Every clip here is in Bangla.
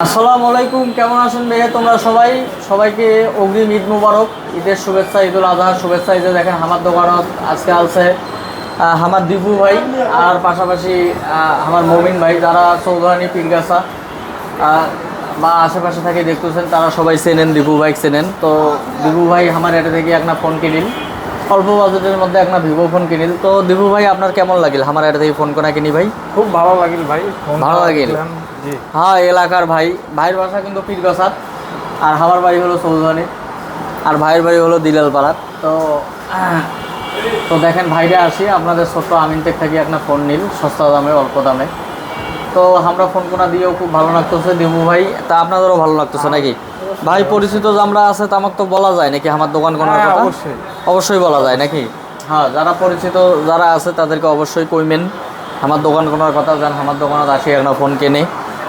আসসালামু আলাইকুম কেমন আছেন ভাইয়া? তোমরা সবাই? সবাইকে অগ্রিম ঈদ মুবারক ঈদের শুভেচ্ছা ঈদুল আজহার শুভেচ্ছা। ঈদে দেখেন আমার দোকানত আজকে আছে আহ, আমার দীপু ভাই আর পাশাপাশি আমার মমিন ভাই যারা চৌধুরানী পীরগাছা বা আশেপাশে থেকে দেখতেছেন তারা সবাই চেনেন দীপু ভাই চেনেন। তো দীপু ভাই আমার এটা থেকে একটা ফোন কিনিল। অল্প বাজেটের মধ্যে একটা ভিভো ফোন কিনিল তো দীপু ভাই আপনার কেমন লাগিল? আমার এটা থেকে ফোন কোনা কিনি ভাই। খুব ভালো লাগিল ভাই ভালো লাগিল? হ্যাঁ এলাকার ভাই। ভাইয়ের বাসা কিন্তু পীরগসাত আর আমার বাড়ি হলো চৌধুরানী আর ভাইয়ের বাড়ি হলো দিলাল পাড়াত তো তো দেখেন ভাইরা আসি। আপনাদের ছোট্ট আমিনটেক থেকে একটা ফোন নিল সস্তা দামে অল্প দামে। তো আমরা ফোন কোনা দিয়েও খুব ভালো লাগতেছে। দেবু ভাই তা আপনাদেরও ভালো লাগতেছে নাকি? ভাই পরিচিত আমরা আছে তামাক তো বলা যায় নাকি আমার দোকান কোনার হ্যাঁ, কথা? অবশ্যই। অবশ্যই বলা যায় নাকি? হ্যাঁ যারা পরিচিত যারা আছে তাদেরকে অবশ্যই কইমেন আমার দোকান কোনার কথা জান আমার দোকানত আসি একটা ফোন কেনে।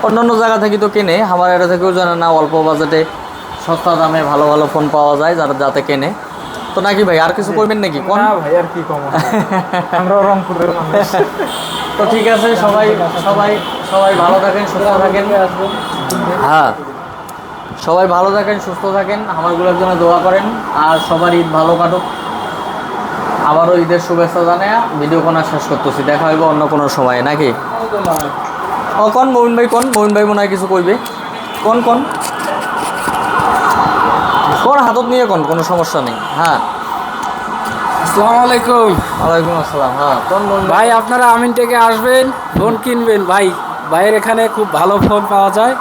অন্যান্য জায়গা থেকে তো কেনে আমার এটা থেকেও জানে না অল্প বাজেটে সস্তা দামে ভালো ভালো ফোন পাওয়া যায় যারা যাতে কেনে। তো নাকি ভাই আর কিছু করবেন নাকি? কোন? না ভাই আর কি কম আমরা রংপুরের মানুষ। তো ঠিক আছে সবাই সবাই সবাই ভালো থাকেন সুস্থ থাকেন। হ্যাঁ। সবাই ভালো থাকেন সুস্থ থাকেন আমারগুলোর জন্য দোয়া করেন আর সবার ঈদ ভালো কাটুক। আবারও ঈদের শুভেচ্ছা জানায় ভিডিও কোনা শেষ করতেছি। দেখা হইব অন্য কোনো সময় নাকি? ও কোন? মমিন ভাই কোন? মমিন ভাই মনে হয় কিছু কইবে। কোন কোন? কোন হাতত নিয়ে কোন? কোনো সমস্যা নেই। হ্যাঁ। আসসালামু আলাইকুম। ওয়ালাইকুম আসসালাম হ্যাঁ। কোন ভাই আপনারা আমিন থেকে আসবেন ফোন কিনবেন। ভাই ভাইয়ের এখানে খুব ভালো ফোন পাওয়া যায়।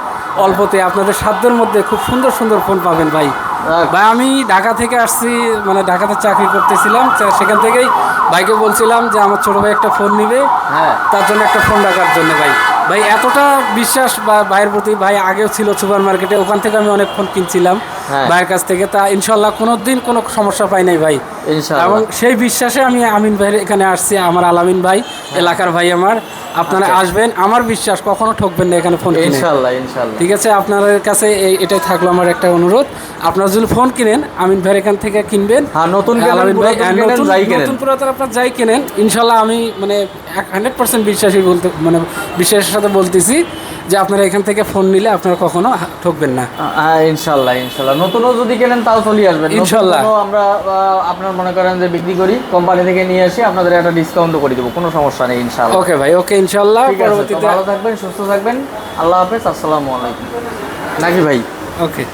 অল্পতে আপনাদের সাধ্যের মধ্যে খুব সুন্দর সুন্দর ফোন পাবেন ভাই। ভাই আমি ঢাকা থেকে আসছি মানে ঢাকাতে চাকরি করতেছিলাম সেখান থেকেই ভাইকে বলছিলাম যে আমার ছোটো ভাই একটা ফোন নিবে। হ্যাঁ। তার জন্য একটা ফোন রাখার জন্য ভাই। ভাই এতটা বিশ্বাস বা ভাইয়ের প্রতি ভাই আগেও ছিল সুপার মার্কেটে ওখান থেকে আমি অনেক ফোন কিনছিলাম। ভাইয়ের কাছ থেকে। তা ইনশাল্লাহ কোনো দিন কোনো সমস্যা পাই নাই ভাই। এবং সেই বিশ্বাসে আমি আমিন ভাইয়ের এখানে আসছি আমার আলামিন ভাই এলাকার ভাই আমার। আপনারা আসবেন আমার বিশ্বাস কখনো ঠকবেন না এখানে ফোন কিনে। ইনশাআল্লাহ ইনশাআল্লাহ ঠিক আছে আপনাদের কাছে এই- এটাই থাকল আমার একটা অনুরোধ। আপনারা যদি ফোন কিনেন আমিন ভাইয়ের এখান থেকে কিনবেন। হ্যাঁ নতুন আলামিন ভাই পুরাতন হ্যাঁ, কেনেন নতুন যাই কেনেন। নতুন পুরাতন আপনার যাই কেনেন। ইনশাল্লাহ আমি মানে হান্ড্রেড পার্সেন্ট বিশ্বাসী বলতে মানে বিশ্বাসের সাথে বলতেছি। যে আপনারা এখান থেকে ফোন নিলে আপনারা কখনো ঠকবেন না। ইনশাল্লাহ ইনশাল্লাহ। নতুনও যদি কেনেন তাও চলে আসবেন। ইনশাল্লাহ। আমরা আপনার মনে করেন যে বিক্রি করি কোম্পানি থেকে নিয়ে আসি আপনাদের একটা ডিসকাউন্টও করে দেবো কোনো সমস্যা নেই ইনশাল্লাহ। ওকে ভাই ওকে ইনশাল্লাহ। পরবর্তীতে ভালো থাকবেন সুস্থ থাকবেন। আল্লাহ হাফেজ আসসালামু আলাইকুম। নাকি ভাই? ওকে।